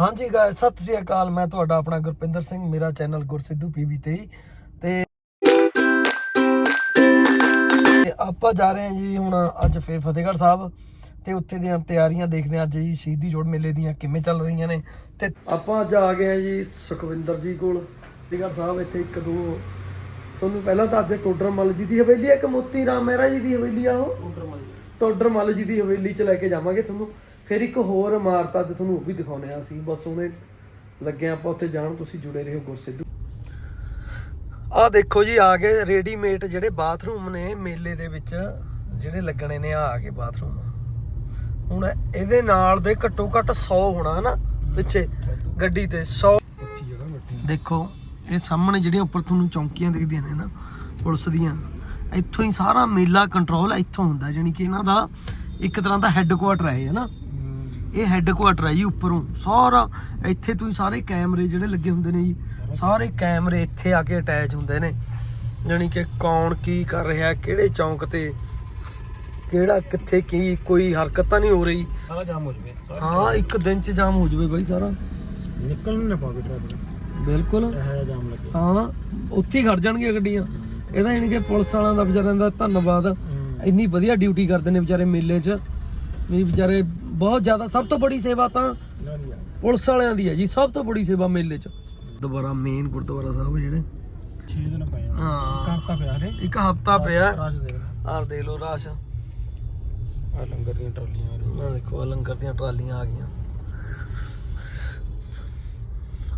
ਹਾਂਜੀ ਗਾਇਸ ਸਤਿ ਸ੍ਰੀ ਅਕਾਲ। ਮੈਂ ਤੁਹਾਡਾ ਆਪਣਾ ਗੁਰਪਿੰਦਰ ਸਿੰਘ ਮੇਰਾ ਚੈਨਲ ਗੁਰਸਿੱਧੂ ਪੀਵੀ ਤੇ ਤੇ ਤੇ ਆਪਾਂ ਜਾ ਰਹੇ ਹਾਂ ਜੀ ਹੁਣ ਅੱਜ ਫੇਰ ਫਤਿਹਗੜ੍ਹ ਸਾਹਿਬ। ਤੇ ਉੱਥੇ ਦੀਆਂ ਤਿਆਰੀਆਂ ਦੇਖਦੇ ਹਾਂ ਅੱਜ ਜੀ ਸ਼ਹੀਦੀ ਜੋੜ ਮੇਲੇ ਦੀਆਂ ਕਿਵੇਂ ਚੱਲ ਰਹੀਆਂ ਨੇ। ਤੇ ਆਪਾਂ ਅੱਜ ਆ ਗਏ ਹਾਂ ਜੀ ਸੁਖਵਿੰਦਰ ਜੀ ਕੋਲ। ਫਤਿਹਗੜ੍ਹ ਸਾਹਿਬ ਇੱਥੇ ਇੱਕ ਦੋ ਤੁਹਾਨੂੰ ਪਹਿਲਾਂ ਤਾਂ ਅੱਜ ਟੋਡਰ ਮੱਲ ਜੀ ਦੀ ਹਵੇਲੀ ਹੈ ਇੱਕ ਮੋਤੀ ਰਾਮ ਮਹਿਰਾ ਜੀ ਦੀ ਹਵੇਲੀ ਆ ਉਹ। ਟੋਡਰ ਮੱਲ ਜੀ ਦੀ ਹਵੇਲੀ ਚ ਲੈ ਕੇ ਜਾਵਾਂਗੇ ਤੁਹਾਨੂੰ। ਫਿਰ ਇੱਕ ਹੋਰ ਇਮਾਰਤ ਅੱਜ ਤੁਹਾਨੂੰ ਉਹ ਵੀ ਦਿਖਾਉਣੇ ਆ ਅਸੀਂ। ਬਸ ਉਹਨੇ ਲੱਗੇ ਆਪਾਂ ਉੱਥੇ ਜਾਣ, ਤੁਸੀਂ ਜੁੜੇ ਰਹੋ ਗੁਰਸਿੱਧੂ। ਆ ਦੇਖੋ ਜੀ, ਆ ਗਏ ਰੈਡੀਮੇਡ ਜਿਹੜੇ ਬਾਥਰੂਮ ਨੇ ਮੇਲੇ ਦੇ ਵਿੱਚ, ਜਿਹੜੇ ਲੱਗਣੇ ਨੇ ਆ ਆ ਗਏ ਬਾਥਰੂਮ। ਹੁਣ ਇਹਦੇ ਨਾਲ ਦੇ ਘੱਟੋ ਘੱਟ 100 ਹੋਣਾ ਨਾ ਪਿੱਛੇ ਗੱਡੀ ਤੇ 100 ਦੇਖੋ, ਇਹ ਸਾਹਮਣੇ ਜਿਹੜੀਆਂ ਉੱਪਰ ਤੁਹਾਨੂੰ ਚੌਂਕੀਆਂ ਦਿਖਦੀਆਂ ਨੇ ਨਾ, ਪੁਲਿਸ ਦੀਆਂ, ਇੱਥੋਂ ਹੀ ਸਾਰਾ ਮੇਲਾ ਕੰਟਰੋਲ ਇੱਥੋਂ ਹੁੰਦਾ, ਜਾਣੀ ਕਿ ਇਹਨਾਂ ਦਾ ਇੱਕ ਤਰ੍ਹਾਂ ਦਾ ਹੈੱਡਕੁਆਟਰ ਹੈ ਇਹ ਇਹ ਹੈੱਡਕੁਆਟਰ ਹੈ ਜੀ ਉੱਪਰੋਂ। ਸਾਰਾ ਇੱਥੇ ਤੁਸੀਂ ਸਾਰੇ ਕੈਮਰੇ ਜਿਹੜੇ ਲੱਗੇ ਹੁੰਦੇ ਨੇ ਜੀ ਸਾਰੇ ਕੈਮਰੇ ਇੱਥੇ ਆ ਕੇ ਅਟੈਚ ਹੁੰਦੇ ਨੇ। ਜਾਣੀ ਕਿ ਕੌਣ ਕੀ ਕਰ ਰਿਹਾ ਕਿਹੜੇ ਚੌਂਕ ਤੇ ਕਿਹੜਾ ਕਿੱਥੇ ਕੀ ਕੋਈ ਹਰਕਤ ਤਾਂ ਨਹੀਂ ਹੋ ਰਹੀ। ਸਾਰਾ ਜਾਮ ਹੋ ਜਵੇ ਹਾਂ ਇੱਕ ਦਿਨ ਚ ਜਾਮ ਹੋ ਜਾਵੇ ਬਾਈ ਸਾਰਾ। ਨਿਕਲ ਨਾ ਪਾਵੇ ਟਰੈਫਿਕ ਬਿਲਕੁਲ। ਜਾਮ ਲੱਗੇ। ਹਾਂ ਉੱਥੇ ਖੜ ਜਾਣਗੀਆਂ ਗੱਡੀਆਂ। ਇਹਦਾ ਯਾਨੀ ਕਿ ਪੁਲਿਸ ਵਾਲਿਆਂ ਦਾ ਵਿਚਾਰਿਆਂ ਦਾ ਧੰਨਵਾਦ। ਇੰਨੀ ਵਧੀਆ ਡਿਊਟੀ ਕਰਦੇ ਨੇ ਵਿਚਾਰੇ ਮੇਲੇ 'ਚ। ਵੀ ਵਿਚਾਰੇ ਬਹੁਤ ਜ਼ਿਆਦਾ ਸਭ ਤੋਂ ਬੜੀ ਸੇਵਾ ਤਾਂ ਨਾ ਨਹੀਂ ਪੁਲਿਸ ਵਾਲਿਆਂ ਦੀ ਹੈ ਜੀ ਸਭ ਤੋਂ ਬੜੀ ਸੇਵਾ ਮੇਲੇ 'ਚ। ਦੁਬਾਰਾ ਮੇਨ ਗੁਰਦੁਆਰਾ ਸਾਹਿਬ ਜਿਹੜੇ। 6 ਦਿਨ ਪਏ ਆ। ਹਾਂ। ਕਾਂਤਾ ਪਿਆ ਰੇ ਇੱਕ ਹਫਤਾ ਪਿਆ। ਰਾਜ ਦੇ ਆ ਆਰ ਦੇ ਲੋ ਰਾਸ਼। ਲੰਗਰ ਦੀਆਂ ਟਰਾਲੀਆਂ ਆ ਦੇਖੋ ਆਹ ਲੰਗਰ ਦੀਆਂ ਟਰਾਲੀਆਂ ਆ ਗਈਆਂ।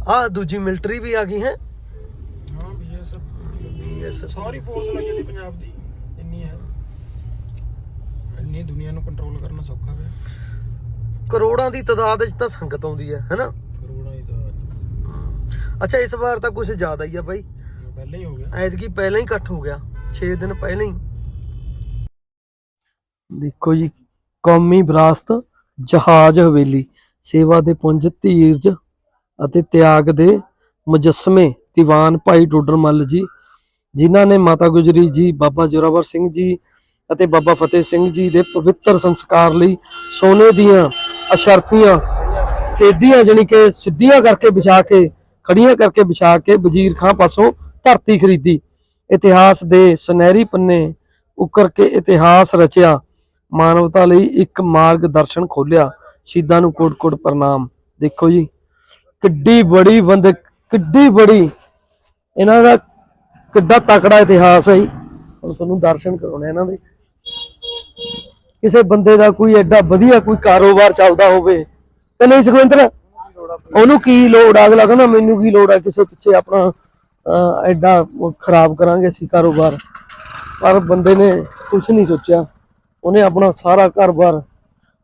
ਆ ਦੂਜੀ ਮਿਲਟਰੀ ਵੀ ਆ ਗਈ ਹੈ। ਹਾਂ ਵੀ ਇਹ ਸਭ ਬੀਐਸਐਫ ਸਾਰੀ ਫੋਰਸ ਲੱਗੀ ਦੀ ਪੰਜਾਬ ਦੀ। ਇੰਨੀ ਦੁਨੀਆ ਨੂੰ ਕੰਟਰੋਲ ਕਰਨਾ ਸੌਖਾ ਹੈ ਕਰੋੜਾਂ ਦੀ ਤਾਦਾਦ ਵਿੱਚ ਤਾਂ ਸੰਗਤ ਆਉਂਦੀ ਹੈ ਹੈਨਾ? ਕਰੋੜਾਂ ਹੀ। ਤਾਂ ਅੱਛਾ ਇਸ ਵਾਰ ਤਾਂ ਕੁਝ ਜ਼ਿਆਦਾ ਹੀ ਆ ਬਾਈ। ਪਹਿਲਾਂ ਹੀ ਹੋ ਗਿਆ। ਐਤਕੀ ਪਹਿਲਾਂ ਹੀ ਇਕੱਠ ਹੋ ਗਿਆ। 6 ਦਿਨ ਪਹਿਲਾਂ ਹੀ। ਦੇਖੋ ਜੀ ਕੌਮੀ ਵਿਰਾਸਤ ਜਹਾਜ਼ ਹਵੇਲੀ ਸੇਵਾ ਦੇ ਪੁੰਜ ਧੀਰਜ ਅਤੇ ਤਿਆਗ ਦੇ ਮੁਜੱਸਮੇ ਦੀਵਾਨ ਭਾਈ ਟੋਡਰ ਮੱਲ ਜੀ ਜਿਨ੍ਹਾਂ ਨੇ ਮਾਤਾ ਗੁਜਰੀ ਜੀ ਬਾਬਾ ਜੋਰਾਵਰ ਸਿੰਘ ਜੀ ਅਤੇ ਬਾਬਾ ਫਤਿਹ ਸਿੰਘ ਜੀ ਦੇ ਪਵਿੱਤਰ ਸੰਸਕਾਰ ਲਈ ਸੋਨੇ ਦੀਆਂ ਅਸ਼ਰਫੀਆਂ ਤੇਦੀਆਂ ਜਾਣੀ ਕਿ ਸਿੱਧੀਆਂ ਕਰਕੇ ਵਿਛਾ ਕੇ ਖੜੀਆਂ ਕਰਕੇ ਵਿਛਾ ਕੇ ਵਜ਼ੀਰ ਖਾਂ ਪਾਸੋਂ ਧਰਤੀ ਖਰੀਦੀ। ਇਤਿਹਾਸ ਦੇ ਸੁਨਹਿਰੀ ਪੰਨੇ ਉਕਰ ਕੇ ਇਤਿਹਾਸ ਰਚਿਆ। ਮਾਨਵਤਾ ਲਈ ਇੱਕ ਮਾਰਗਦਰਸ਼ਨ ਖੋਲਿਆ ਸ਼ਹੀਦਾਂ ਨੂੰ ਕੋਟ-ਕੋਟ ਪ੍ਰਣਾਮ। ਦੇਖੋ ਜੀ, ਕਿੱਡੀ ਬੜੀ ਬੰਦ ਕਿੱਡੀ ਬੜੀ, ਇਹਨਾਂ ਦਾ ਕਿੱਡਾ ਤਕੜਾ ਇਤਿਹਾਸ ਹੈ ਜੀ। ਹੁਣ ਤੁਹਾਨੂੰ ਦਰਸ਼ਨ ਕਰਾਉਣੇ ਇਹਨਾਂ ਦੇ। ਕਿਸੇ ਬੰਦੇ ਦਾ ਕੋਈ ਐਡਾ ਵਧੀਆ ਕੋਈ ਕਾਰੋਬਾਰ ਚੱਲਦਾ ਹੋਵੇ ਤੇ ਨਹੀਂ ਸੁਖਵਿੰਦਰ? ਉਹਨੂੰ ਕੀ ਲੋੜ ਆ? ਅਗਲਾ ਕਹਿੰਦਾ ਮੈਨੂੰ ਕੀ ਲੋੜ ਆ? ਕਿਸੇ ਪਿੱਛੇ ਆਪਣਾ ਐਡਾ ਖਰਾਬ ਕਰਾਂਗੇ ਅਸੀਂ ਕਾਰੋਬਾਰ। ਪਰ ਬੰਦੇ ਨੇ ਕੁਝ ਨਹੀਂ ਸੋਚਿਆ। ਉਹਨੇ ਆਪਣਾ ਸਾਰਾ ਘਰ-ਬਾਰ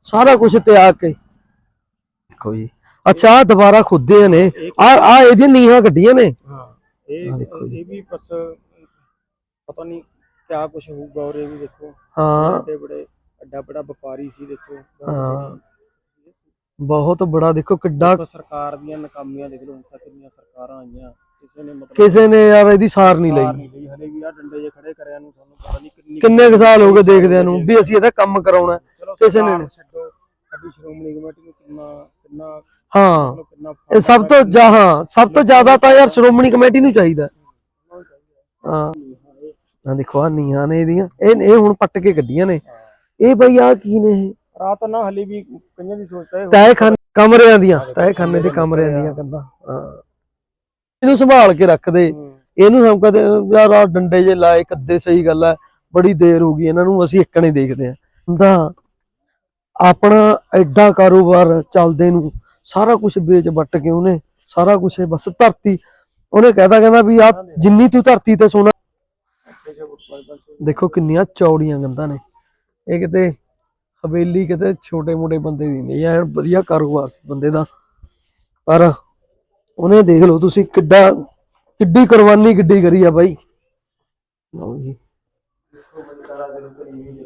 ਸਾਰਾ ਕੁਝ ਤਿਆਗ ਕੇ ਦੇਖੋ ਜੀ। ਅੱਛਾ ਆਹ ਦੁਬਾਰਾ ਖੁੱਦੇ ਨੇ। ਆ ਆ ਇਹਦੀਆਂ ਨੀਹਾਂ ਗੱਡੀਆਂ ਨੇ। ਹਾਂ ਇਹ ਆਹ ਦੇਖੋ ਜੀ। ਇਹ ਵੀ ਬਸ ਪਤਾ ਨਹੀਂ ਕਿਆ ਕੁਝ ਹੋਊਗਾ ਔਰ ਇਹ ਵੀ ਦੇਖੋ। ਹਾਂ। ਬੜੇ ਅੱਡਾ ਬੜਾ ਵਪਾਰੀ ਸੀ ਦੇਖੋ। ਹਾਂ। ਬਹੁਤ ਬੜਾ ਦੇਖੋ ਕਿੱਡਾ ਦੇਖੋ ਸਰਕਾਰ ਦੀਆਂ ਨਾਕਾਮੀਆਂ ਦੇਖ ਲਓ ਹੁਣ ਤੱਕ ਕਿੰਨੀਆਂ ਸਰਕਾਰਾਂ ਆਈਆਂ ਕਿਸੇ ਨੇ ਮਤਲਬ ਕਿਸੇ ਨੇ ਯਾਰ ਇਹਦੀ ਸਾਰ ਨਹੀਂ ਲਈ। ਨਹੀਂ ਲਈ ਹਲੇ ਵੀ ਆ ਡੰਡੇ ਜੇ ਖੜੇ ਕਰਿਆ ਨੂੰ ਸਾਨੂੰ ਪਤਾ ਨਹੀਂ ਕਿੰਨੀ ਕਿੰਨੇ ਕੁ ਸਾਲ ਹੋ ਗਏ ਦੇਖਦਿਆਂ ਨੂੰ ਵੀ ਅਸੀਂ ਇਹਦਾ ਕੰਮ ਕਰਾਉਣਾ। ਕਿਸੇ ਨੇ ਸਰਕਾਰ ਛੱਡੋ ਸਾਡੀ ਸ਼੍ਰੋਮਣੀ ਕਮੇਟੀ ਨੂੰ ਕਿੰਨਾ ਕਿੰਨਾ ਹਾਂ। ਇਹ ਸਭ ਤੋਂ ਜਾ ਹਾਂ ਸਭ ਤੋਂ ਜ਼ਿਆਦਾ ਤਾਂ ਯਾਰ ਸ਼੍ਰੋਮਣੀ ਕਮੇਟੀ ਨੂੰ ਚਾਹੀਦਾ। ਹਾਂ। ਦੇਖੋ ਆ ਨੀਹਾਂ ਨੇ ਇਹਦੀਆਂ। ਇਹ ਇਹ ਹੁਣ ਪੱਟ ਕੇ ਗੱਡੀਆਂ ਨੇ। ਇਹ ਬਈ ਆ ਕੀ ਨੇ ਇਹ? ਰਾਤ ਨਾ ਹਲੇ ਵੀ ਕਈਆਂ ਦੀ ਸੋਚਦਾ ਹੈ ਤਹਿ ਖਾਨ ਕਮਰਿਆਂ ਦੀਆਂ ਤਹਿ ਖਾਨੇ ਦੇ ਕਮਰਿਆਂ ਦੀਆਂ ਕੰਦਾ ਹਾਂ। ਇਹਨੂੰ ਸੰਭਾਲ ਕੇ ਰੱਖਦੇ ਇਹਨੂੰ ਹਮ ਕਦੇ ਯਾਰ ਆ ਡੰਡੇ ਜੇ ਲਾਏ ਕੱਦੇ ਸਹੀ ਗੱਲ ਹੈ ਬੜੀ ਦੇਰ ਹੋ ਗਈ ਇਹਨਾਂ ਨੂੰ ਅਸੀਂ ਇੱਕ ਨਹੀਂ ਦੇਖਦੇ ਆ ਹੁੰਦਾ ਆਪਣਾ ਐਡਾ ਕਾਰੋਬਾਰ ਚੱਲਦੇ ਨੂੰ ਸਾਰਾ ਕੁਝ ਵੇਚ ਵੱਟ ਕੇ ਉਹਨੇ ਸਾਰਾ ਕੁਝ ਬਸ ਧਰਤੀ। ਉਹਨੇ ਕਹਿਦਾ ਕਹਿੰਦਾ ਵੀ ਆ ਜਿੰਨੀ ਤੂੰ ਧਰਤੀ ਤੇ ਸੋਨਾ ਦੇਖੋ ਕਿੰਨੀਆਂ ਚੌੜੀਆਂ ਗੰਦਾਂ ਨੇ। ਇਹ ਕਿਤੇ ਹਵੇਲੀ ਕਿਤੇ ਛੋਟੇ ਮੋਟੇ ਬੰਦੇ ਦੀ ਨਹੀਂ ਐਨ ਵਧੀਆ ਕਾਰੋਬਾਰ ਸੀ ਬੰਦੇ ਦਾ। ਪਰ ਉਹਨੇ ਦੇਖ ਲਓ ਤੁਸੀਂ ਕਿੱਡਾ ਕਿੱਡੀ ਕੁਰਬਾਨੀ ਕਿੱਡੀ ਕਰੀ ਆ ਬਾਈ। ਲਓ ਜੀ।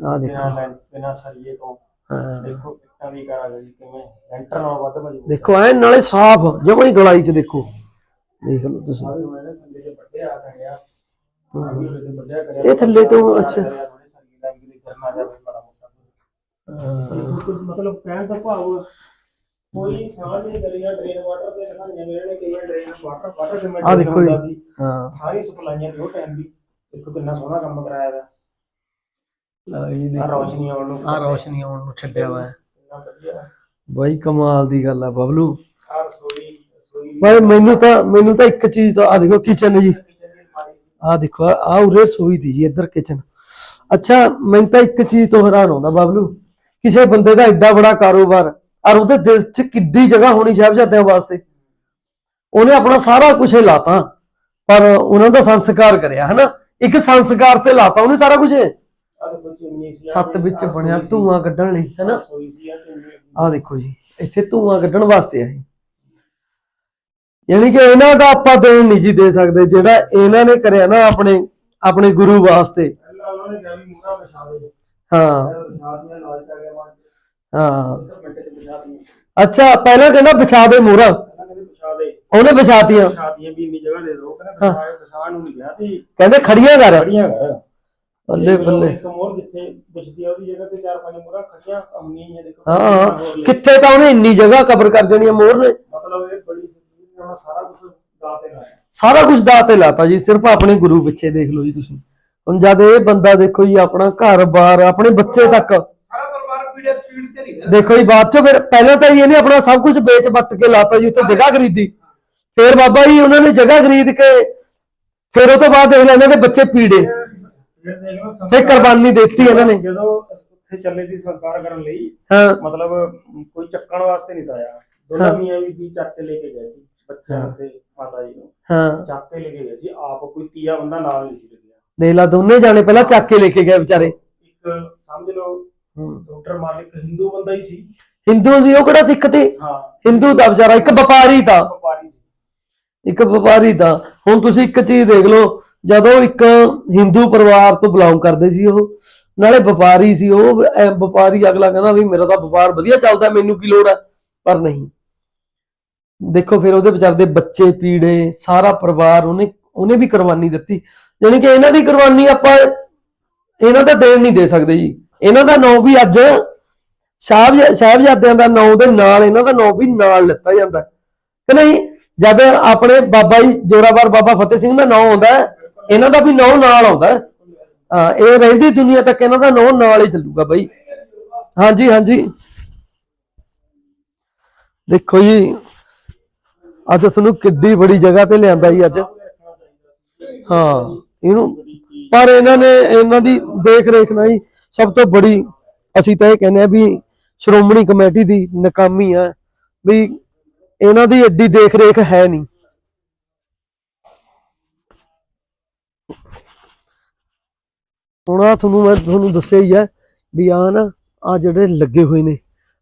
ਆ ਦੇਖੋ। ਬਿਨਾ ਸਰੀਏ ਤੋਂ। ਹਾਂ। ਦੇਖੋ ਕਿੱਟਾਂ ਦੀ ਕਰਾ ਗਈ ਕਿਵੇਂ ਲੈਂਟਰ ਨਾਲ ਵੱਧ ਮਜ਼ਬੂਤ ਦੇਖੋ ਐ ਨਾਲੇ ਸਾਫ਼ ਜਮਾਂ ਹੀ ਗਲਾਈ ਚ ਦੇਖੋ। ਦੇਖ ਲਓ ਤੁਸੀਂ। ਇਹ ਥੱਲੇ ਤੋਂ ਅੱਛਾ ਥੋੜੇ ਸਰੀਏ ਲੱਗ ਗਈ ਕਰਨਾ ਜਾਵੇ ਬੜਾ ਮੋਟਾ ਮਤਲਬ ਕਹਿਣ ਦਾ ਭਾਵ ਕੋਈ ਸਾਹ ਨਹੀਂ ਕਰੀਆ ਡਰੇਨ ਵਾਟਰ ਤੇ ਦਿਖਾਈਆਂ ਮੇਰੇ ਨੇ ਕਿਵੇਂ ਡਰੇਨ ਵਾਟਰ ਵਾਟਰ ਕਿਵੇਂ ਆਹ ਦੇਖੋ ਜੀ। ਹਾਂ। ਸਾਰੀ ਸਪਲਾਈਆਂ ਤੇ ਉਹ ਟਾਈਮ ਦੀ। ਦੇਖੋ ਕਿੰਨਾ ਸੋਹਣਾ ਕੰਮ ਕਰਾਇਆ ਦਾ ਇਹ ਆ ਰੌਸ਼ਨੀ ਆਉਣ ਨੂੰ ਆ ਰੋਸ਼ਨੀ ਆਉਣ ਨੂੰ ਛੱਡਿਆ ਕਿੰਨਾ ਵਧੀਆ। ਬਾਈ ਕਮਾਲ ਦੀ ਗੱਲ ਆ ਬਬਲੂ। ਆ ਰਸੋਈ ਰਸੋਈ। ਬਾਈ ਮੈਨੂੰ ਤਾਂ ਮੈਨੂੰ ਤਾਂ ਇੱਕ ਚੀਜ਼ ਤਾਂ ਆ ਦੇਖੋ ਕਿਚਨ ਜੀ। ਆ ਦੇਖੋ ਆ ਉਰੇ ਸੋਈ ਦੀ ਜੀ ਇੱਧਰ ਕਿਚਨ ਅੱਛਾ, ਮੈਨੂੰ ਤਾਂ ਇੱਕ ਚੀਜ਼ ਤੋਂ ਹੈਰਾਨ ਹੁੰਦਾ ਬਬਲੂ, ਕਿਸੇ ਬੰਦੇ ਦਾ ਐਡਾ ਬੜਾ ਕਾਰੋਬਾਰ ਔਰ ਉਹਦੇ ਦਿਲ 'ਚ ਕਿੱਡੀ ਜਗ੍ਹਾ ਹੋਣੀ ਸਾਹਿਬਜ਼ਾਦਿਆਂ ਵਾਸਤੇ। ਉਹਨੇ ਆਪਣਾ ਸਾਰਾ ਕੁਝ ਲਾਤਾ, ਪਰ ਉਹਨਾਂ ਦਾ ਸੰਸਕਾਰ ਕਰਿਆ, ਹਨਾ? ਇੱਕ ਸੰਸਕਾਰ ਤੇ ਲਾਤਾ ਉਹਨੇ ਸਾਰਾ ਕੁਝ ਆ ਛੱਤ ਵਿੱਚ ਬਣਿਆ ਧੂਆਂ ਕੱਢਣ ਲਈ, ਹਨਾ? ਰਸੋਈ ਆ ਦੇਖੋ ਜੀ, ਇੱਥੇ ਧੂਆਂ ਕੱਢਣ ਵਾਸਤੇ ਆ ਇਹ ਯਾਨੀ ਕਿ ਇਹਨਾਂ ਦਾ ਆਪਾਂ ਦੇਣ ਨਹੀਂ ਜੀ ਦੇ ਸਕਦੇ, ਜਿਹੜਾ ਇਹਨਾਂ ਨੇ ਕਰਿਆ ਨਾ ਆਪਣੇ ਆਪਣੇ ਗੁਰੂ ਵਾਸਤੇ। ਉਹਨਾਂ ਨੇ ਕਿਹਾ ਵੀ ਮੂਰਾ ਵਿਛਾ ਦੇ ਹਾਂ। ਵਿਛਾਸ ਨੇ ਗਿਆ ਹਾਂ। ਮਿੰਟ ਚ ਵਿਛਾ ਦੀ ਅੱਛਾ ਪਹਿਲਾਂ ਕਹਿੰਦਾ ਵਿਛਾ ਦੇ ਮੋਹਰਾਂ। ਪਹਿਲਾਂ ਕਹਿੰਦੇ ਵਿਛਾ ਦੇ। ਉਹਨੇ ਵਿਛਾਤੀਆਂ। ਵਿਛਾਤੀਆਂ ਵੀ ਇੰਨੀ ਜਗ੍ਹਾ ਦੇ ਦੋ। ਕਹਿੰਦੇ ਵਿਛਾ ਵਿਛਾ ਨੂੰ ਨਹੀਂ ਗਿਆ ਤੀ ਕਹਿੰਦੇ ਖੜੀਆਂ ਕਰ। ਖੜੀਆਂ ਕਰ। ਬੱਲੇ ਬੱਲੇ। ਇੱਕ ਮੋਰ ਜਿੱਥੇ ਵਿਛਦੀ ਆ ਉਹਦੀ ਜਗ੍ਹਾ ਤੇ ਚਾਰ ਪੰਜ ਮੋਰਾਂ ਖੜੀਆਂ ਅਮਨੀਆਂ ਹੀ ਦੇਖੋ। ਕਿੱਥੇ ਤਾਂ ਉਹਨੇ ਇੰਨੀ ਜਗ੍ਹਾ ਕਵਰ ਕਰ ਦੇਣੀ ਆ ਮੋਹਰ ਨੇ। ਮਤਲਬ ਇਹ ਬੜੀ ਸਾਰਾ ਕੁਝ ਦਾਤੇ ਲਾਇਆ। ਸਾਰਾ ਕੁਝ ਦਾਅ ਤੇ ਲਾਤਾ ਜੀ। ਸਿਰਫ ਆਪਣੇ ਗੁਰੂ ਪਿੱਛੇ ਦੇਖ ਲਓ ਜੀ ਤੁਸੀਂ। ਹੁਣ ਜਦ ਇਹ ਬੰਦਾ ਦੇਖੋ ਜੀ ਆਪਣਾ ਘਰ-ਬਾਰ ਆਪਣੇ ਬੱਚੇ ਤੱਕ। ਸਾਰਾ ਪਰਿਵਾਰ ਪੀੜੇ ਪੀੜ ਤੇ ਨਹੀਂ ਗਿਆ ਦੇਖੋ ਜੀ ਬਾਅਦ ਚੋਂ ਫਿਰ ਪਹਿਲਾਂ ਤਾਂ ਜੀ ਇਹਨੇ ਆਪਣਾ ਸਭ ਕੁਝ ਵੇਚ ਵੱਟ ਕੇ ਲਾਤਾ ਜੀ ਉੱਥੇ ਜਗ੍ਹਾ ਖਰੀਦੀ। ਫਿਰ ਬਾਬਾ ਜੀ ਉਹਨਾਂ ਨੇ ਜਗ੍ਹਾ ਖਰੀਦ ਕੇ ਫਿਰ ਉਹ ਤੋਂ ਬਾਅਦ ਦੇਖ ਲੈ ਇਹਨਾਂ ਦੇ ਬੱਚੇ ਪੀੜੇ। ਫਿਰ ਕੁਰਬਾਨੀ ਦਿੱਤੀ ਇਹਨਾਂ ਨੇ। ਜਦੋਂ ਉੱਥੇ ਚੱਲੇ ਦੀ ਸੰਸਕਾਰ ਕਰਨ ਲਈ ਹਾਂ। ਮਤਲਬ ਕੋਈ ਚੱਕਣ ਵਾਸਤੇ ਨਹੀਂ ਤਾਇਆ ਦੋਨਾਂ ਮੀਆਂ ਵੀ ਵੀ ਚੱਕ ਕੇ ਲੈ ਕੇ ਗਏ ਸੀ ਬੱਚਿਆਂ। ਤੇ ਮਾਤਾ ਜੀ ਨੂੰ। ਹਾਂ। ਚੱਕ ਕੇ ਲੈ ਕੇ ਗਏ ਸੀ ਆਪ ਕੋਈ ਤੀਆ ਬੰਦਾ ਨਾਲ ਨਹੀਂ ਸੀ ਲੱਗਿਆ ਦੇਖ ਲਾ ਦੋਨੇ ਜਾਣੇ ਪਹਿਲਾਂ ਚੱਕ ਕੇ ਲੈ ਕੇ ਗਏ ਵਿਚਾਰੇ। ਇੱਕ ਸਮਝ ਲਓ ਡਾਕਟਰ ਮਾਲਿਕ ਹਿੰਦੂ ਬੰਦਾ ਹੀ ਸੀ। ਹਿੰਦੂ ਸੀ ਉਹ ਕਿਹੜਾ ਸਿੱਖ ਤੇ ਹਾਂ। ਹਿੰਦੂ ਦਾ ਵਿਚਾਰਾ ਇੱਕ ਵਪਾਰੀ ਸੀ। ਇੱਕ ਵਪਾਰੀ ਦਾ। ਹੁਣ ਤੁਸੀਂ ਇੱਕ ਚੀਜ਼ ਦੇਖ ਲਓ ਜਦੋਂ ਇੱਕ ਹਿੰਦੂ ਪਰਿਵਾਰ ਤੋਂ ਬਿਲੋਂਗ ਕਰਦੇ ਸੀ ਉਹ ਨਾਲੇ ਵਪਾਰੀ ਸੀ ਉਹ ਐਂ ਵਪਾਰੀ ਅਗਲਾ ਕਹਿੰਦਾ ਵੀ ਮੇਰਾ ਤਾਂ ਵਪਾਰ ਵਧੀਆ ਚੱਲਦਾ ਮੈਨੂੰ ਕੀ ਲੋੜ ਹੈ ਪਰ ਨਹੀਂ। ਦੇਖੋ ਫਿਰ ਉਹਦੇ ਵਿਚਾਰ ਦੇ ਬੱਚੇ ਪੀੜੇ ਸਾਰਾ ਪਰਿਵਾਰ ਉਹਨੇ ਉਹਨੇ ਵੀ ਕੁਰਬਾਨੀ ਦਿੱਤੀ। ਯਾਨੀ ਕਿ ਇਹਨਾਂ ਦੀ ਕੁਰਬਾਨੀ ਆਪਾਂ ਇਹਨਾਂ ਦਾ ਦੇਣ ਨਹੀਂ ਦੇ ਸਕਦੇ ਜੀ। ਇਹਨਾਂ ਦਾ ਨਾਂ ਵੀ ਅੱਜ ਸਾਹਿਬ ਸਾਹਿਬਜ਼ਾਦਿਆਂ ਦਾ ਨਾਂ ਦੇ ਨਾਲ ਇਹਨਾਂ ਦਾ ਨਾਂ ਵੀ ਨਾਲ ਲਿੱਤਾ ਜਾਂਦਾ। ਕਿ ਨਹੀਂ? ਜਦ ਆਪਣੇ ਬਾਬਾ ਜੀ ਜੋਰਾਵਰ ਬਾਬਾ ਫਤਿਹ ਸਿੰਘ ਦਾ ਨਾਂ ਆਉਂਦਾ, ਇਹਨਾਂ ਦਾ ਵੀ ਨਾਂ ਨਾਲ ਆਉਂਦਾ। ਹਾਂ, ਇਹ ਰਹਿੰਦੀ ਦੁਨੀਆ ਤੱਕ ਇਹਨਾਂ ਦਾ ਨਾਂ ਨਾਲ ਹੀ ਚੱਲੂਗਾ ਬਾਈ। ਹਾਂਜੀ ਹਾਂਜੀ। ਦੇਖੋ ਜੀ, ਅੱਜ ਤੁਹਾਨੂੰ ਕਿੱਡੀ ਬੜੀ ਜਗ੍ਹਾ ਤੇ ਲਿਆਂਦਾ ਜੀ ਅੱਜ। ਹਾਂ। ਇਹਨੂੰ ਪਰ ਇਹਨਾਂ ਨੇ ਇਹਨਾਂ ਦੀ ਦੇਖ ਰੇਖ ਨਾ ਜੀ ਸਭ ਤੋਂ ਬੜੀ ਅਸੀਂ ਤਾਂ ਇਹ ਕਹਿੰਦੇ ਆ ਵੀ ਸ਼੍ਰੋਮਣੀ ਕਮੇਟੀ ਦੀ ਨਾਕਾਮੀ ਆ ਵੀ ਇਹਨਾਂ ਦੀ ਐਡੀ ਦੇਖ ਰੇਖ ਹੈ ਨਹੀਂ। ਹੁਣ ਆ ਤੁਹਾਨੂੰ ਮੈਂ ਤੁਹਾਨੂੰ ਦੱਸਿਆ ਹੀ ਹੈ ਵੀ ਆ ਨਾ ਆ ਜਿਹੜੇ ਲੱਗੇ ਹੋਏ ਨੇ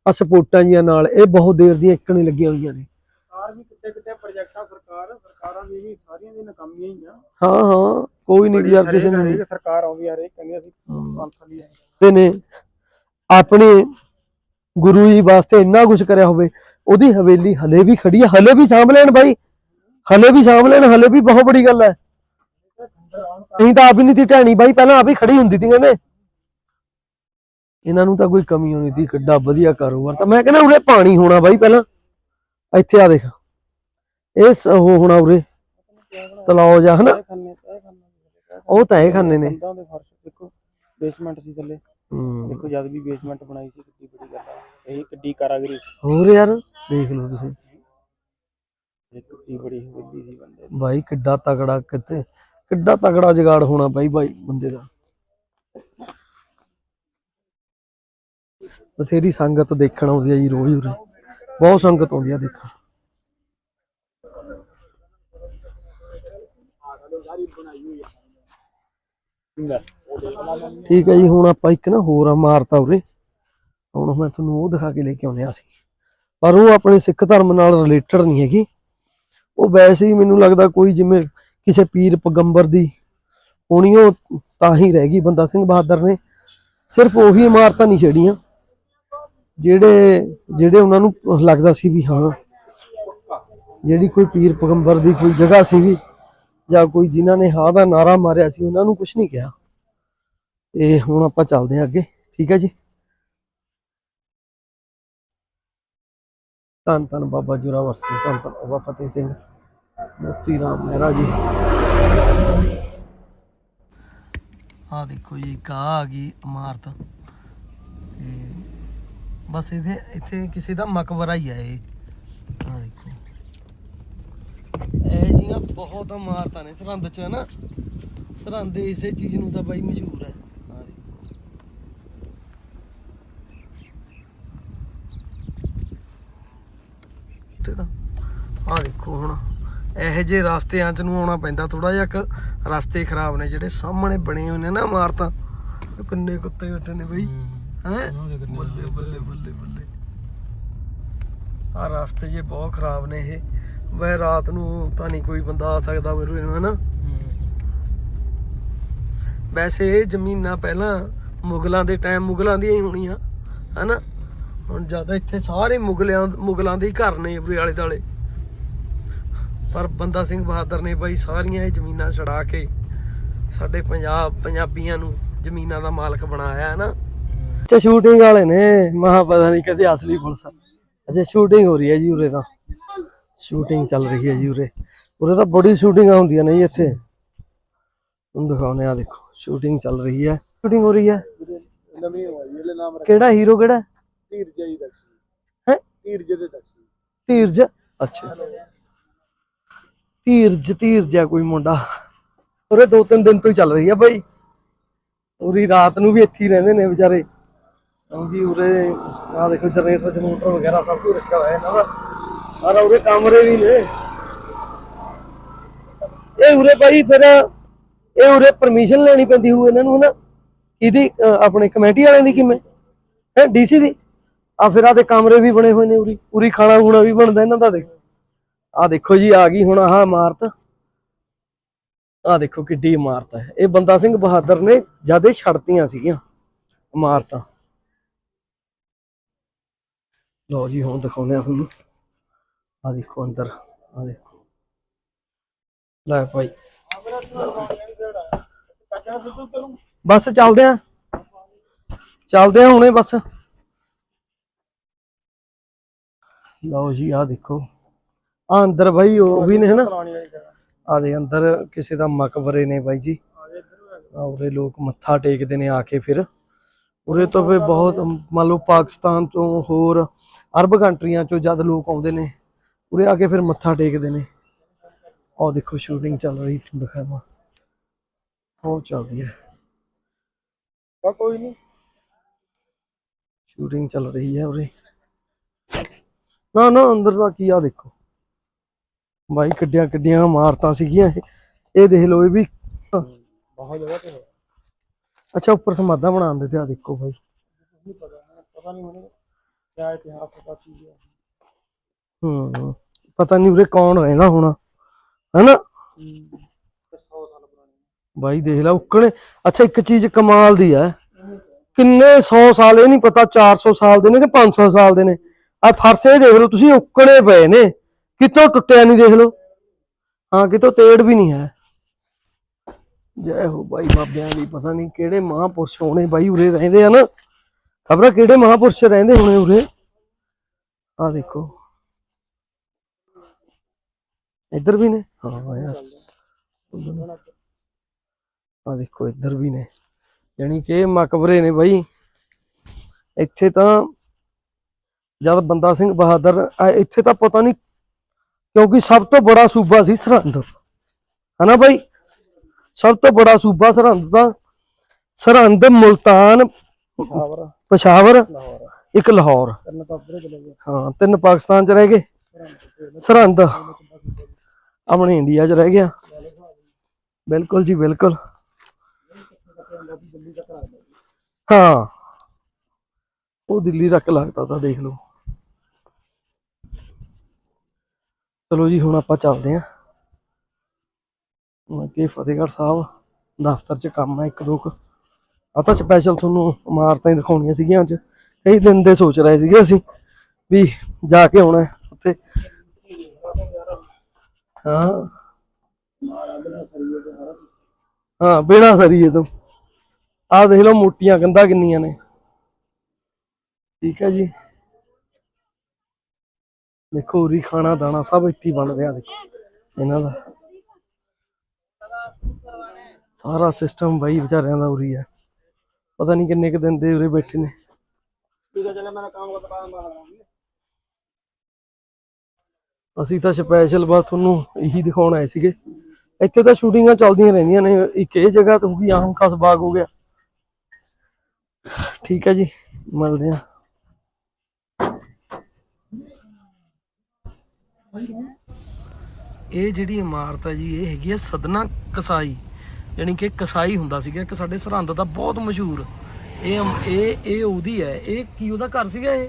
ਆ ਸਪੋਰਟਾਂ ਜੀਆਂ ਨਾਲ, ਇਹ ਬਹੁਤ ਦੇਰ ਦੀਆਂ ਇੱਕ ਨਹੀਂ ਲੱਗੀਆਂ ਹੋਈਆਂ ਨੇ ਸਰਕਾਰ ਵੀ ਕਿਤੇ ਕਿਤੇ ਪ੍ਰੋਜੈਕਟਾਂ ਸਰਕਾਰ ਸਰਕਾਰਾਂ ਦੀ ਵੀ ਸਾਰੀਆਂ ਦੀ ਨਾਕਾਮੀਆਂ ਹੀ ਆ। ਹਾਂ ਹਾਂ ਕੋਈ ਨਹੀਂ ਯਾਰ ਕਿਸੇ ਨੇ ਨਹੀਂ ਸਰਕਾਰ ਆਉਂਦੀ ਆ ਹਰੇਕ ਕਹਿੰਦੀ ਅਸੀਂ ਪੰਥ ਲਈ। ਤੇ ਨੇ ਆਪਣੇ ਗੁਰੂ ਜੀ ਵਾਸਤੇ ਇੰਨਾ ਕੁਝ ਕਰਿਆ ਹੋਵੇ ਉਹਦੀ ਹਵੇਲੀ ਹਲੇ ਵੀ ਖੜੀ ਹੈ ਹਲੇ ਵੀ ਸਾਂਭ ਲੈਣ ਬਾਈ। ਹਲੇ ਵੀ ਸਾਂਭ ਲੈਣ ਹਲੇ ਵੀ ਬਹੁਤ ਬੜੀ ਗੱਲ ਹੈ ਨਹੀਂ ਤਾਂ ਆਪ ਹੀ ਨਹੀਂ ਸੀ ਢਹਿਣੀ ਬਾਈ ਪਹਿਲਾਂ ਆਪ ਹੀ ਖੜੀ ਹੁੰਦੀ ਸੀ ਕਹਿੰਦੇ। ਇਹਨਾਂ ਨੂੰ ਤਾਂ ਕੋਈ ਕਮੀ ਹੋਣੀ ਸੀ ਕਿੱਡਾ ਵਧੀਆ ਕਾਰੋਬਾਰ ਤਾਂ ਮੈਂ ਕਹਿੰਦਾ ਉਰੇ ਪਾਣੀ ਹੋਣਾ ਬਾਈ ਪਹਿਲਾਂ। ਇੱਥੇ ਆ ਦੇਖ। ਇਹ ਸ- ਉਹ ਹੋਣਾ ਉਰੇ। ਤਲਾਅ ਜਾ ਹਨਾ? ਉਹ ਤਾਂ ਇਹ ਖਾਨੇ ਨੇ। ਕੰਧਾਂ ਦੇ ਫਰਸ਼ ਦੇਖੋ ਬੇਸਮੈਂਟ ਸੀ ਥੱਲੇ। ਹੂੰ। ਦੇਖੋ ਜਦ ਵੀ ਬੇਸਮੈਂਟ ਬਣਾਈ ਸੀ ਕਿੱਡੀ ਬੜੀ ਗੱਲ ਆ। ਇਹ ਕਿੱਡੀ ਕਾਰਾਗਰੀ ਸੀ। ਹੋਰ ਯਾਰ ਦੇਖ ਲਓ ਤੁਸੀਂ। ਇਹ ਕਿੱਡੀ ਬੜੀ ਹਵੇਲੀ ਸੀ ਬੰਦੇ ਦੀ। ਭਾਈ ਕਿੱਡਾ ਤਗੜਾ ਕਿੱਥੇ ਕਿੱਡਾ ਤਗੜਾ ਜਗਾੜ ਹੋਣਾ ਬਾਈ ਭਾਈ ਬੰਦੇ ਦਾ। ਬਥੇਰੀ ਸੰਗਤ ਦੇਖਣ ਆਉਂਦੀ ਆ ਜੀ ਰੋਜ਼ ਉਰੇ ਬਹੁਤ ਸੰਗਤ ਆਉਂਦੀ ਆ ਦੇਖਣ। ਠੀਕ ਹੈ ਜੀ, ਹੁਣ ਆਪਾਂ ਇੱਕ ਨਾ ਹੋਰ ਇਮਾਰਤ ਆ ਉਰੇ। ਹੁਣ ਮੈਂ ਤੁਹਾਨੂੰ ਉਹ ਦਿਖਾ ਕੇ ਲੈ ਕੇ ਆਉਂਦੇ ਸੀ ਪਰ ਉਹ ਆਪਣੇ ਸਿੱਖ ਧਰਮ ਨਾਲ ਰਿਲੇਟਡ ਨਹੀਂ ਹੈਗੀ। ਉਹ ਵੈਸੇ ਹੀ ਮੈਨੂੰ ਲੱਗਦਾ ਕੋਈ ਜਿਵੇਂ ਕਿਸੇ ਪੀਰ ਪਗੰਬਰ ਦੀ ਹੋਣੀ, ਉਹ ਤਾਂ ਹੀ ਰਹਿ ਗਈ, ਬੰਦਾ ਸਿੰਘ ਬਹਾਦਰ ਨੇ। ਸਿਰਫ ਉਹੀ ਇਮਾਰਤਾਂ ਨਹੀਂ ਛੇੜੀਆਂ, ਜਿਹੜੇ ਜਿਹੜੇ ਉਹਨਾਂ ਨੂੰ ਲੱਗਦਾ ਸੀ ਵੀ ਹਾਂ, ਜਿਹੜੀ ਕੋਈ ਪੀਰ ਪਗੰਬਰ ਦੀ ਕੋਈ ਜਗ੍ਹਾ ਸੀਗੀ। ਜਾਂ ਕੋਈ ਜਿਨ੍ਹਾਂ ਨੇ ਹਾਂ ਦਾ ਨਾਰਾ ਮਾਰਿਆ ਸੀ, ਉਹਨਾਂ ਨੂੰ ਕੁਝ ਨਹੀਂ ਕਿਹਾ। ਤੇ ਹੁਣ ਆਪਾਂ ਚੱਲਦੇ ਹਾਂ ਅੱਗੇ, ਠੀਕ ਹੈ ਜੀ? ਧੰਨ ਧੰਨ ਬਾਬਾ ਜੋਰਾਵਰ ਸਿੰਘ, ਧੰਨ ਧੰਨ ਬਾਬਾ ਫਤਿਹ ਸਿੰਘ, ਮੋਤੀ ਰਾਮ ਮਹਿਰਾ ਜੀ। ਆ ਦੇਖੋ ਜੀ ਕਾ ਆ ਗਈ ਇਮਾਰਤ। ਤੇ ਬਸ ਇਹਦੇ, ਇੱਥੇ ਕਿਸੇ ਦਾ ਮਕਬਰਾ ਹੀ ਹੈ ਇਹ। ਆ ਦੇਖੋ। ਇਹ ਬਹੁਤ ਇਮਾਰਤਾਂ ਨੇ ਸਰਹੰਦ ਚ ਹਨਾ। ਸਰਹੰਦ ਇਸੇ ਚੀਜ਼ ਨੂੰ ਤਾਂ ਬਾਈ ਮਸ਼ਹੂਰ ਹੈ। ਆ ਦੇਖੋ ਤੇ ਤਾਂ ਆ ਦੇਖੋ ਹੁਣ ਇਹੋ ਜਿਹੇ ਰਸਤਿਆਂ ਚ ਨੂੰ ਆਉਣਾ ਪੈਂਦਾ ਥੋੜਾ ਜਿਹਾ ਇੱਕ ਰਸਤੇ ਖਰਾਬ ਨੇ ਜਿਹੜੇ ਸਾਹਮਣੇ ਬਣੇ ਹੋਏ ਨੇ ਨਾ ਇਮਾਰਤਾਂ। ਕਿੰਨੇ ਕੁੱਤੇ ਬੈਠੇ ਨੇ ਬਈ। ਹੈ। ਬੱਲੇ ਬੱਲੇ ਬੱਲੇ ਬੱਲੇ। ਆ ਰਸਤੇ ਜੇ ਬਹੁਤ ਖਰਾਬ ਨੇ ਇਹ। ਵੈ ਰਾਤ ਨੂੰ ਤਾਂ ਨਹੀਂ ਕੋਈ ਬੰਦਾ ਆ ਸਕਦਾ ਵੀਰੋ ਇਹਨੂੰ ਹਨਾ? ਵੈਸੇ ਇਹ ਜ਼ਮੀਨਾਂ ਪਹਿਲਾਂ ਮੁਗਲਾਂ ਦੇ ਟਾਈਮ ਮੁਗਲਾਂ ਦੀਆਂ ਹੀ ਹੋਣੀਆਂ, ਹਨਾ? ਹੁਣ ਜ਼ਿਆਦਾ ਇੱਥੇ ਸਾਰੇ ਮੁਗਲਿਆਂ, ਮੁਗਲਾਂ ਦੇ ਹੀ ਘਰ ਨੇ ਉਰੇ ਆਲੇ ਦਾਲੇ ਪਰ ਬੰਦਾ ਸਿੰਘ ਬਹਾਦਰ ਨੇ ਬਾਈ ਸਾਰੀਆਂ ਇਹ ਜ਼ਮੀਨਾਂ ਛੜਾ ਕੇ ਸਾਡੇ ਪੰਜਾਬ, ਪੰਜਾਬੀਆਂ ਨੂੰ ਜ਼ਮੀਨਾਂ ਦਾ ਮਾਲਕ ਬਣਾਇਆ ਹੈ ਨਾ ਅੱਛਾ ਸ਼ੂਟਿੰਗ ਵਾਲੇ ਨੇ, ਮਹਾ ਪਤਾ ਨਹੀਂ ਕਦੇ ਅਸਲੀ ਪੁਲਿਸ ਅੱਛਾ ਸ਼ੂਟਿੰਗ ਹੋ ਰਹੀ ਹੈ ਜੀ ਉਰੇ ਤਾਂ। ਸ਼ੂਟਿੰਗ ਚੱਲ ਰਹੀ ਹੈ ਜੀ ਉਰੇ। ਉਰੇ ਤਾਂ ਬੜੀ ਸ਼ੂਟਿੰਗਾਂ ਹੁੰਦੀਆਂ ਨੇ ਜੀ ਇੱਥੇ। ਹੁਣ ਦਿਖਾਉਨੇ ਆ ਦੇਖੋ ਸ਼ੂਟਿੰਗ ਚੱਲ ਰਹੀ ਹੈ। ਸ਼ੂਟਿੰਗ ਹੋ ਰਹੀ ਹੈ। ਨਵੀਂ ਹੋਈ ਇਹਦੇ ਨਾਮ ਕਿਹੜਾ ਹੀਰੋ ਕਿਹੜਾ? ਧੀਰਜ ਜੀ ਹੈ? ਧੀਰਜ ਦੇ ਦਕਸ਼ੀ ਧੀਰਜ? ਅੱਛਾ। ਧੀਰਜ ਧੀਰਜ ਆ ਕੋਈ ਮੁੰਡਾ। ਉਰੇ ਦੋ ਤਿੰਨ ਦਿਨ ਤੋਂ ਹੀ ਚੱਲ ਰਹੀ ਆ ਬਾਈ। ਉਰੀ ਰਾਤ ਨੂੰ ਵੀ ਇੱਥੇ ਹੀ ਰਹਿੰਦੇ ਨੇ ਵਿਚਾਰੇ। ਹਾਂਜੀ ਉਰੇ ਆ ਦੇਖੋ ਜਨਰੇਟਰ ਜਨਰੇਟਰ ਵਗੈਰਾ ਸਭ ਕੁਝ ਰੱਖਿਆ ਹੋਇਆ ਇਹਨਾਂ ਦਾ। ਆਹ ਉਰੇ ਕਮਰੇ ਵੀ ਨੇ। ਇਹ ਉਰੇ ਬਾਈ ਫਿਰ ਇਹ ਉਰੇ ਪਰਮਿਸ਼ਨ ਲੈਣੀ ਪੈਂਦੀ ਹੋਊ ਇਹਨਾਂ ਨੂੰ ਹਨਾ। ਕਿਹਦੀ ਆਪਣੇ ਕਮੇਟੀ ਵਾਲਿਆਂ ਦੀ ਕਿਵੇਂ? ਹੈ, ਡੀਸੀ ਦੀ? ਆ ਫਿਰ ਆਦੇ ਕਮਰੇ ਵੀ ਬਣੇ ਹੋਏ ਨੇ ਉਰੀ। ਉਰੀ ਖਾਣਾ ਖੂਣਾ ਵੀ ਬਣਦਾ ਇਹਨਾਂ ਦਾ ਦੇਖ। ਆ ਦੇਖੋ ਜੀ, ਆ ਗਈ ਹੁਣ ਆਹ ਇਮਾਰਤ। ਆ ਦੇਖੋ ਕਿੱਡੀ ਇਮਾਰਤ ਹੈ। ਇਹ ਬੰਦਾ ਸਿੰਘ ਬਹਾਦਰ ਨੇ ਜਦੇ ਛੱਡਤੀਆਂ ਸੀਗੀਆਂ ਇਮਾਰਤਾਂ। ਲੋ ਜੀ, ਹੁਣ ਦਿਖਾਉਂਦੇ ਆ ਤੁਹਾਨੂੰ। ਆ ਦੇਖੋ ਅੰਦਰ ਆ ਦੇਖੋ। ਲੈ ਭਾਈ। ਬਸ ਚੱਲਦੇ ਆ। ਚੱਲਦੇ ਆ ਹੁਣੇ ਬਸ। ਲਓ ਜੀ ਆ ਦੇਖੋ। ਆ ਅੰਦਰ ਬਾਈ, ਉਹ ਵੀ ਨੇ ਹਨਾ? ਆ ਦੇ ਅੰਦਰ ਕਿਸੇ ਦਾ ਮਕਬਰੇ ਨੇ ਬਾਈ ਜੀ। ਉਰੇ ਲੋਕ ਮੱਥਾ ਟੇਕਦੇ ਨੇ ਆ ਕੇ ਫਿਰ। ਉਰੇ ਤੋਂ ਵੀ ਬਹੁਤ, ਮੰਨ ਲਓ ਪਾਕਿਸਤਾਨ ਤੋਂ ਹੋਰ ਅਰਬ ਕੰਟਰੀਆਂ ਚੋਂ ਜਦ ਲੋਕ ਆਉਂਦੇ ਨੇ ਉਰੇ ਆ ਕੇ ਫਿਰ ਮੱਥਾ ਟੇਕਦੇ ਨੇ। ਆਹ ਦੇਖੋ ਸ਼ੂਟਿੰਗ ਚੱਲ ਰਹੀ ਤੁਹਾਨੂੰ ਦਿਖਾਵਾਂ। ਉਹ ਚੱਲਦੀ ਹੈ। ਆ ਕੋਈ ਨਹੀਂ ਸ਼ੂਟਿੰਗ ਚੱਲ ਰਹੀ ਹੈ ਉਰੇ। ਨਾ ਨਾ ਅੰਦਰ ਦਾ ਕੀ ਆ ਦੇਖੋ। ਬਾਈ ਕਿੱਡੀਆਂ ਕਿੱਡੀਆਂ ਇਮਾਰਤਾਂ ਸੀਗੀਆਂ ਇਹ। ਇਹ ਦੇਖ ਲਓ ਇਹ ਵੀ ਬਹੁਤ ਜਗ੍ਹਾ ਤੇ ਅੱਛਾ ਉੱਪਰ ਸਮਾਧਾ ਬਣਾਉਂਦੇ ਤੇ ਆ ਦੇਖੋ ਬਾਈ। ਨਹੀਂ ਪਤਾ ਨਹੀਂ ਮੈਨੂੰ। ਕਿਆ ਇਤਿਹਾਸ ਪਤਾ ਚੀਜ਼ ਹੈ। ਹੂੰ, ਪਤਾ ਨਹੀਂ ਉਰੇ ਕੌਣ ਰਹਿੰਦਾ ਹੋਣਾ, ਹੈਨਾ? ਬਾਈ ਦੇਖ ਲੈ ਉੱਕਣੇ, ਅੱਛਾ ਇੱਕ ਚੀਜ਼ ਕਮਾਲ ਦੀ ਹੈ ਕਿੰਨੇ 100 ਸਾਲ, ਇਹ ਨਹੀਂ ਪਤਾ 400 ਸਾਲ ਦੇ ਨੇ ਕਿ 500 ਸਾਲ ਦੇ ਨੇ? ਆ ਫਰਸੇ ਦੇਖ ਲਓ, ਤੁਸੀਂ ਉੱਕਣੇ ਪਏ ਨੇ, ਕਿਤੋਂ ਟੁੱਟਿਆ ਨਹੀਂ ਦੇਖ ਲਓ। ਹਾਂ, ਕਿਤੋਂ ਤੇੜ ਵੀ ਨਹੀਂ ਹੈ। ਜੈ ਹੋ ਬਾਈ ਬਾਬਿਆਂ ਦੀ ਪਤਾ ਨਹੀਂ ਕਿਹੜੇ ਮਹਾਪੁਰਸ਼ ਹੋਣੇ ਬਾਈ ਉਰੇ ਰਹਿੰਦੇ ਆ ਨਾ। ਖਬਰਾਂ ਕਿਹੜੇ ਮਹਾਪੁਰਸ਼ ਰਹਿੰਦੇ ਹੋਣੇ ਉਰੇ? ਆ ਦੇਖੋ। ਇੱਧਰ ਵੀ ਨੇ? ਹਾਂ ਯਾਰ। ਆ। ਦੇਖੋ ਇੱਧਰ ਵੀ ਨੇ। ਯਾਨੀ ਕਿ ਮਕਬਰੇ ਨੇ ਬਾਈ। ਇੱਥੇ ਤਾਂ ਜਦ ਬੰਦਾ ਸਿੰਘ ਬਹਾਦਰ ਇੱਥੇ ਤਾਂ ਪਤਾ ਨਹੀਂ ਕਿਉਂਕਿ ਸਭ ਤੋਂ ਬੜਾ ਸੂਬਾ ਸੀ ਸਰਹੰਦ ਹਨਾ ਬਾਈ? ਸਭ ਤੋਂ ਬੜਾ ਸੂਬਾ ਸਰਹੰਦ ਦਾ। ਸਰਹੰਦ ਮੁਲਤਾਨ ਪਸ਼ਾਵਰ। ਇੱਕ ਲਾਹੌਰ। ਹਾਂ ਤਿੰਨ ਪਾਕਿਸਤਾਨ ਚ ਰਹਿ ਗਏ। ਸਰਹੰਦ। ਆਪਣੇ ਇੰਡੀਆ ਚ ਰਹਿ ਗਿਆ। ਬਿਲਕੁਲ ਜੀ, ਬਿਲਕੁਲ। ਹਾਂ। ਉਹ ਦਿੱਲੀ ਤੱਕ ਲੱਗਦਾ ਤਾਂ ਦੇਖ ਲਓ। ਚਲੋ ਜੀ, ਹੁਣ ਆਪਾਂ ਚੱਲਦੇ ਆਂ ਹੁਣ ਫਤਿਹਗੜ੍ਹ ਸਾਹਿਬ ਦਫ਼ਤਰ 'ਚ ਕੰਮ ਹੈ ਇੱਕ ਦੋ ਕੁ। ਆ ਤਾਂ ਸਪੈਸ਼ਲ ਤੁਹਾਨੂੰ ਇਮਾਰਤਾਂ ਹੀ ਦਿਖਾਉਣੀਆਂ ਸੀਗੀਆਂ ਅੱਜ। ਕਈ ਦਿਨ ਦੇ ਸੋਚ ਰਹੇ ਸੀਗੇ ਅਸੀਂ ਵੀ ਜਾ ਕੇ ਆਉਣਾ ਉੱਥੇ। ਹਾਂ। ਹਾਂ ਸਰੀਏ ਤੋਂ। ਆਹ ਦੇਖ ਲਓ ਮੋਟੀਆਂ ਕੰਧਾਂ ਕਿੰਨੀਆਂ ਨੇ। ਠੀਕ ਹੈ ਜੀ। ਦੇਖੋ ਉਰੀ ਖਾਣਾ ਦਾਣਾ ਸਭ ਇੱਥੇ ਬਣ ਰਿਹਾ ਦੇਖੋ ਇਹਨਾਂ ਦਾ। ਸਾਰਾ ਸਿਸਟਮ ਬਾਈ ਵਿਚਾਰਿਆਂ ਦਾ ਉਰੀ ਹੈ। ਪਤਾ ਨਹੀਂ ਕਿੰਨੇ ਕੁ ਦਿਨ ਦੇ ਉਰੇ ਬੈਠੇ ਨੇ। ਠੀਕ ਹੈ ਚਲੇ ਮੇਰਾ ਕੰਮ ਬਤਾ ਬਾਹਰ ਅਸੀਂ ਤਾਂ ਸਪੈਸ਼ਲ ਬਸ ਤੁਹਾਨੂੰ ਇਹੀ ਦਿਖਾਉਣ ਆਏ ਸੀਗੇ। ਇੱਥੇ ਤਾਂ ਸ਼ੂਟਿੰਗਾਂ ਚੱਲਦੀਆਂ ਰਹਿੰਦੀਆਂ ਨੇ, ਇੱਕ ਇਹ ਜਗ੍ਹਾ ਤੇ ਹੋ ਆਮ ਖਾਸ ਬਾਗ ਹੋ ਗਿਆ। ਠੀਕ ਹੈ ਜੀ, ਮਿਲਦੇ ਆ ਇਹ ਜਿਹੜੀ ਇਮਾਰਤ ਹੈ ਜੀ, ਇਹ ਹੈਗੀ ਆ ਸਦਨਾ ਕਸਾਈ। ਯਾਨੀ ਕਿ ਕਸਾਈ ਹੁੰਦਾ ਸੀਗਾ, ਇੱਕ ਸਾਡੇ ਸਰਹੰਦ ਦਾ ਬਹੁਤ ਮਸ਼ਹੂਰ। ਇਹ ਇਹ ਇਹ ਉਹਦੀ ਹੈ, ਇਹ ਕੀ ਉਹਦਾ ਘਰ ਸੀਗਾ ਇਹ?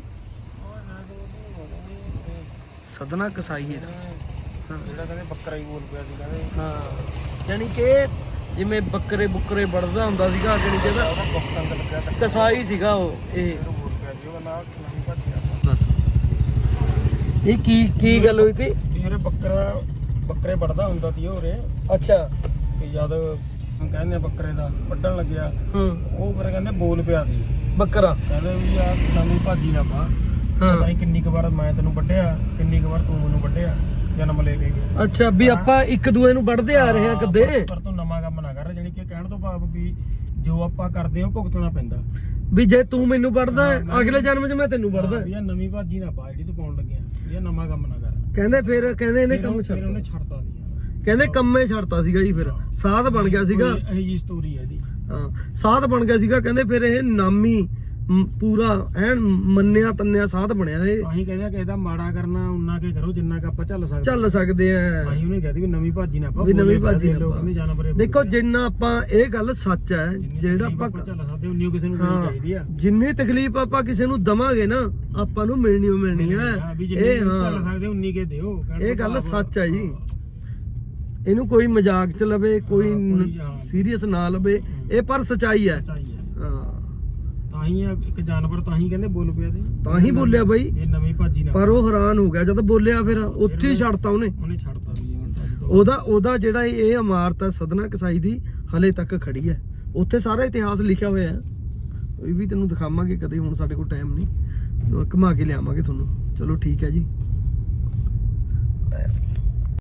ਸਦਨਾ ਕਸਾਈ ਹੈ। ਜਿਹੜਾ ਕਹਿੰਦੇ ਬੱਕਰਾ ਹੀ ਬੋਲ ਪਿਆ ਸੀ ਕਹਿੰਦੇ। ਹਾਂ। ਯਾਨੀ ਕਿ ਜਿਵੇਂ ਬੱਕਰੇ ਬੁੱਕਰੇ ਵੜਦਾ ਹੁੰਦਾ ਸੀਗਾ ਕਿ ਇਹਦਾ ਬੱਕਰਾ ਲੱਗਿਆ ਕਸਾਈ ਸੀਗਾ ਉਹ ਇਹ। ਬੋਲ ਪਿਆ ਸੀ ਉਹਦਾ ਨਾਮ ਨਹੀਂ ਪਤਾ ਦੱਸ। ਇਹ ਕੀ ਕੀ ਗੱਲ ਹੋਈ ਤੀ ਤੇਰੇ ਬੱਕਰਾ ਬੱਕਰੇ ਵੜਦਾ ਹੁੰਦਾ ਸੀ ਉਰੇ। ਅੱਛਾ। ਤੇ ਜਦ ਕਹਿੰਦੇ ਬੱਕਰੇ ਦਾ ਵੱਢਣ ਲੱਗਿਆ ਹੂੰ। ਉਹ ਫਿਰ ਕਹਿੰਦੇ ਬੋਲ ਪਿਆ ਸੀ। ਬੱਕਰਾ। ਕਹਿੰਦੇ ਵੀ ਆ ਨਵੀਂ ਭਾਜੀ ਨਾ ਪਾ ਪਤਾ ਹਾਂ ਨਹੀਂ ਕਿੰਨੀ ਕੁ ਵਾਰ ਮੈਂ ਤੈਨੂੰ ਵੱਢਿਆ ਕਿੰਨੀ ਕੁ ਵਾਰ ਤੂੰ ਮੈਨੂੰ ਵੱਢਿਆ ਜਨਮ ਲੈ ਕੇ ਗਿਆ। ਅੱਛਾ ਵੀ ਆਪਾਂ ਇੱਕ ਦੂਏ ਨੂੰ ਵੜਦੇ ਆ ਰਹੇ ਆ ਕਦੇ। ਪਰ- ਪਰ ਤੂੰ ਨਵਾਂ ਕੰਮ ਨਾ ਕਰ ਜਾਨੀ ਕਿ ਕਹਿਣ ਤੋਂ ਭਾਵ ਵੀ ਜੋ ਆਪਾਂ ਕਰਦੇ ਹਾਂ ਉਹ ਭੁਗਤਣਾ ਪੈਂਦਾ। ਵੀ ਜੇ ਤੂੰ ਮੈਨੂੰ ਵੜਦਾ ਹੈ, ਅਗਲੇ ਜਨਮ 'ਚ ਮੈਂ ਤੈਨੂੰ ਵੜਦਾ ਵੀ ਇਹ ਨਵੀਂ ਭਾਜੀ ਨਾ ਪਾ ਜਿਹੜੀ ਤੂੰ ਪਾਉਣ ਲੱਗਿਆ। ਵੀ ਇਹ ਨਵਾਂ ਕੰਮ ਨਾ ਕਰ। ਕਹਿੰਦੇ ਫਿਰ ਕਹਿੰਦੇ ਇਹਨੇ ਕੰਮ ਫਿਰ ਛੱਡਤਾ। ਉਹਨੇ ਛੱਡਤਾ ਨਹੀਂ। ਕਹਿੰਦੇ ਕੰਮੇ ਛੱਡਤਾ ਸੀਗਾ ਜੀ ਫਿਰ। ਸਾਧ ਬਣ ਗਿਆ ਸੀਗਾ। ਇਹ ਜੀ ਸਟੋਰੀ ਹੈ ਇਹਦੀ। ਹਾਂ ਸਾਧ ਬਣ ਗਿਆ ਸੀਗਾ। ਕਹਿੰਦੇ ਫਿਰ ਇਹ ਨਾਮੀ ਪੂਰਾ ਐਨ ਮੰਨਿਆ ਤੰਨਿਆ ਸਾਧ ਬਣਿਆ ਇਹ। ਹੀ ਕਹਿੰਦੇ ਆ ਕਿ ਇਹਦਾ ਮਾੜਾ ਕਰਨਾ ਉਨਾ ਕੇ ਕਰੋ ਜਿੰਨਾ ਕਿ ਆਪਾਂ ਚੱਲ ਸਕਦੇ। ਚੱਲ ਸਕਦੇ ਆ। ਹੀ ਉਹਨੇ ਕਹਿ ਵੀ ਨਵੀਂ ਭਾਜੀ ਨਾ ਪਾ ਵੀ ਨਵੀਂ ਭਾਜੀ ਨਾ। ਕਹਿੰਦੇ ਜਾਨਵਰੇ ਦੇਖੋ ਜਿੰਨਾ ਆਪਾਂ ਇਹ ਗੱਲ ਸੱਚ ਹੈ ਜਿਹੜਾ ਆਪਾਂ ਚੱਲ ਸਕਦੇ ਉਨੀ ਕਿਸੇ ਨੂੰ ਦੇਣੀ ਚਾਹੀਦੀ ਆ। ਜਿੰਨੀ ਤਕਲੀਫ ਆਪਾਂ ਕਿਸੇ ਨੂੰ ਦਵਾਂਗੇ ਨਾ ਆਪਾਂ ਨੂੰ ਮਿਲਣੀ ਓ ਮਿਲਣੀ ਹੈ। ਜਿੰਨੀ ਇਹ ਚੱਲ ਹਾਂ। ਸਕਦੇ ਉਨੀ ਕੇ ਦਿਓ ਇਹ ਗੱਲ ਸੱਚ ਹੈ ਜੀ। ਇਹਨੂੰ ਕੋਈ ਮਜ਼ਾਕ ਚ ਲਵੇ ਕੋਈ। ਸੀਰੀਅਸ ਨਾ ਲਵੇ ਇਹ ਪਰ ਸਚਾਈ ਹਾਂ। ਤਾਂ ਹੀ ਇੱਕ ਜਾਨਵਰ ਤਾਂ ਹੀ ਕਹਿੰਦੇ ਬੋਲ ਪਿਆ ਤੇ। ਤਾਂ ਹੀ ਬੋਲਿਆ ਬਾਈ। ਇਹ ਨਵੀਂ ਭਾਜੀ ਨਾ ਪਰ ਉਹ ਹੈਰਾਨ ਹੋ ਗਿਆ ਜਦ ਬੋਲਿਆ ਫਿਰ ਉੱਥੇ ਹੀ ਛੱਡਤਾ ਉਹਨੇ। ਉਹਨੇ ਛੱਡਤਾ ਵੀ ਹੁਣ ਤਾਂ ਅੱਜ ਤੋਂ ਉਹਦਾ ਉਹਦਾ ਜਿਹੜਾ ਇਹ ਇਮਾਰਤ ਹੈ ਸਦਨਾ ਕਸਾਈ ਦੀ ਹਲੇ ਤੱਕ ਖੜੀ ਹੈ। ਉੱਥੇ ਸਾਰਾ ਇਤਿਹਾਸ ਲਿਖਿਆ ਹੋਇਆ ਹੈ। ਇਹ ਵੀ ਤੈਨੂੰ ਦਿਖਾਵਾਂਗੇ ਕਦੇ ਹੁਣ ਸਾਡੇ ਕੋਲ ਟਾਈਮ ਨਹੀਂ। ਘੁਮਾ ਕੇ ਲਿਆਵਾਂਗੇ ਤੁਹਾਨੂੰ। ਚਲੋ ਠੀਕ ਹੈ ਜੀ।